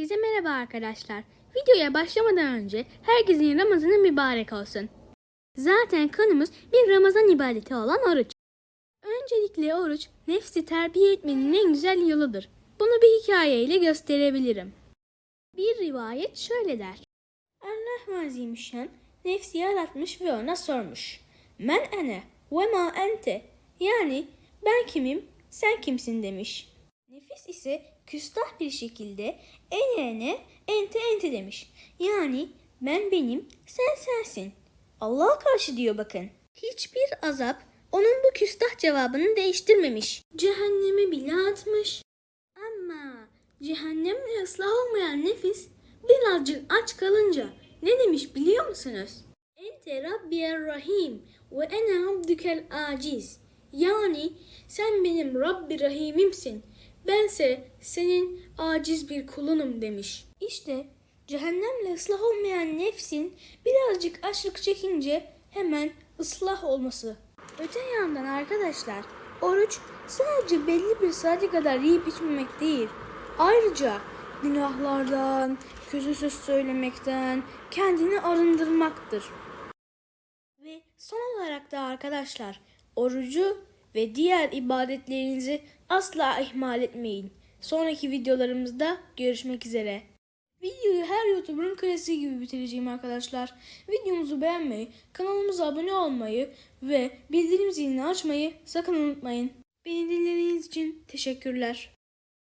Herkese merhaba arkadaşlar. Videoya başlamadan önce herkesin Ramazan'ı mübarek olsun. Zaten konumuz bir Ramazan ibadeti olan oruç. Öncelikle oruç nefsi terbiye etmenin en güzel yoludur. Bunu bir hikayeyle gösterebilirim. Bir rivayet şöyle der. Allah Azimüşşan nefsi yaratmış ve ona sormuş. Men ene ve ma ente yani ben kimim sen kimsin demiş. Nefis ise küstah bir şekilde ene ene ente ente demiş. Yani ben benim sen sensin. Allah'a karşı diyor bakın. Hiçbir azap onun bu küstah cevabını değiştirmemiş. Cehenneme bile atmış. Ama cehennemle ıslah olmayan nefis birazcık aç kalınca ne demiş biliyor musunuz? Ente Rabbiyer Rahim ve ene abdükel aciz. Yani sen benim Rabbi Rahim'imsin. Bense senin aciz bir kulunum demiş. İşte cehennemle ıslah olmayan nefsin birazcık açlık çekince hemen ıslah olması. Öte yandan arkadaşlar oruç sadece belli bir saate kadar yiyip içmemek değil. Ayrıca günahlardan, kötü söz söylemekten kendini arındırmaktır. Ve son olarak da arkadaşlar orucu ve diğer ibadetlerinizi asla ihmal etmeyin. Sonraki videolarımızda görüşmek üzere. Videoyu her YouTuber'ın klasiği gibi bitireceğim arkadaşlar. Videomuzu beğenmeyi, kanalımıza abone olmayı ve bildirim zilini açmayı sakın unutmayın. Beni dinlediğiniz için teşekkürler.